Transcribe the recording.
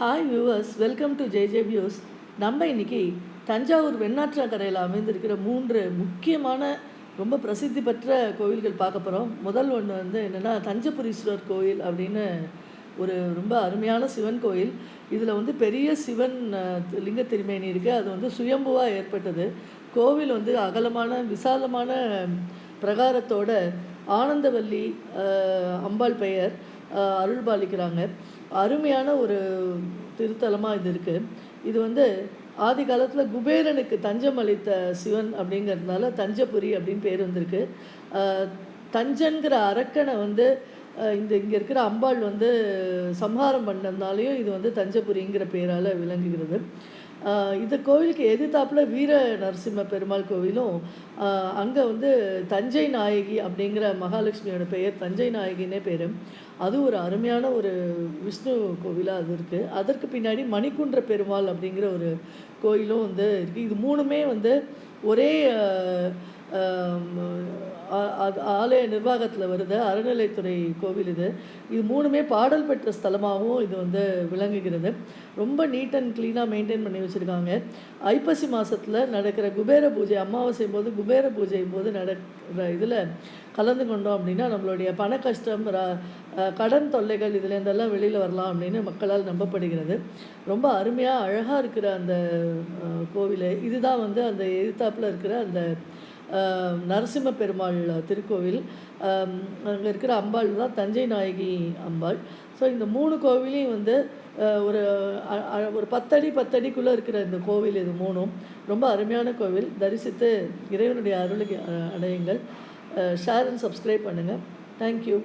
Hi viewers welcome to JJ views நம்ம இன்றைக்கி தஞ்சாவூர் வெண்ணாற்றக்கரையில் அமைந்திருக்கிற மூன்று முக்கியமான ரொம்ப பிரசித்தி பெற்ற கோவில்கள் பார்க்க போகிறோம் முதல் ஒன்று வந்து என்னென்னா தஞ்சபுரீஸ்வரர் கோயில் அப்படின்னு ஒரு ரொம்ப அருமையான சிவன் கோயில். இதில் வந்து பெரிய சிவன் லிங்க திருமேனி இருக்குது அது வந்து சுயம்புவாக ஏற்பட்டது. கோவில் வந்து அகலமான விசாலமான பிரகாரத்தோட ஆனந்தவல்லி அம்பாள் பெயர். அருள்பாலிக்கிறாங்க. அருமையான ஒரு திருத்தலமாக இது இருக்குது இது வந்து ஆதி காலத்தில் குபேரனுக்கு தஞ்சம் அளித்த சிவன் அப்படிங்கிறதுனால தஞ்சபுரி அப்படின்னு பேர் வந்திருக்கு. தஞ்சன்கிற அரக்கனை வந்து இந்த இங்கே இருக்கிற அம்பாள் வந்து சம்ஹாரம் பண்ணதுனாலையும் இது வந்து தஞ்சபுரிங்கிற பேரால் விளங்குகிறது. இந்த கோவிலுக்கு எதிர்த்தாப்பில் வீர நரசிம்ம பெருமாள் கோவிலும் அங்கே வந்து தஞ்சை நாயகி அப்படிங்கிற மகாலட்சுமியோட பெயர் தஞ்சை நாயகினே பேர். அது ஒரு அருமையான ஒரு விஷ்ணு கோவிலாக அது இருக்குது அதற்கு பின்னாடி மணிக்குன்ற பெருமாள் அப்படிங்கிற ஒரு கோயிலும் வந்து இருக்குது இது மூணுமே வந்து ஒரே ஆலய நிர்வாகத்தில் வருது அறநிலைத்துறை கோவில் இது. இது மூணுமே பாடல் பெற்ற ஸ்தலமாகவும் இது வந்து விளங்குகிறது. ரொம்ப நீட் அண்ட் க்ளீனாக மெயின்டைன் பண்ணி வச்சுருக்காங்க. ஐப்பசி மாதத்தில் நடக்கிற குபேர பூஜை அமாவாசை போது குபேர பூஜை போது நடக்கிற இதில் கலந்து கொண்டோம் அப்படின்னா நம்மளுடைய பண கஷ்டம் கடன் தொல்லைகள் இதுலேருந்தெல்லாம் வெளியில் வரலாம் அப்படின்னு மக்களால் நம்பப்படுகிறது. ரொம்ப அருமையாக அழகாக இருக்கிற அந்த கோவில். இதுதான் வந்து அந்த எதிர்த்தாப்பில் இருக்கிற அந்த நரசிம்ம பெருமாள் திருக்கோவில். அங்கே இருக்கிற அம்பாள் தான் தஞ்சை நாயகி அம்பாள். ஸோ இந்த மூணு கோவிலையும் வந்து ஒரு ஒரு பத்தடி பத்தடிக்குள்ளே இருக்கிற இந்த கோவில் இது மூணும். ரொம்ப அருமையான கோவில். தரிசித்து இறைவனுடைய அருளுக்கு அடையுங்கள். ஷேர் அண்ட் சப்ஸ்கிரைப் பண்ணுங்கள் தேங்க்யூ